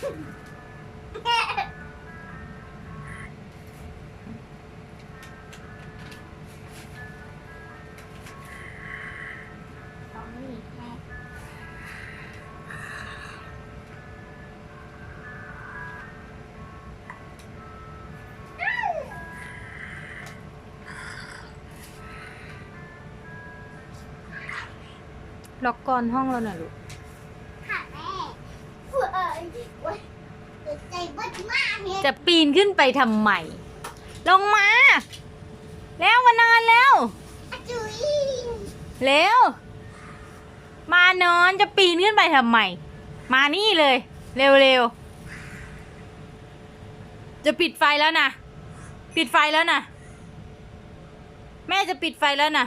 ของนี่แค่ล็อกกรอนห้องเราหน่อยลูก ค่ะแม่เว้ยเว้ยใจบัดมากเนี่ยจะปีนขึ้นไปทำไม ลงมา แล้วมานอนแล้วอาจุยเร็ว มานอนจะปีนขึ้นไปทำไม มานี่เลย เร็วเร็วจะปิดไฟแล้วนะ ปิดไฟแล้วนะ แม่จะปิดไฟแล้วนะ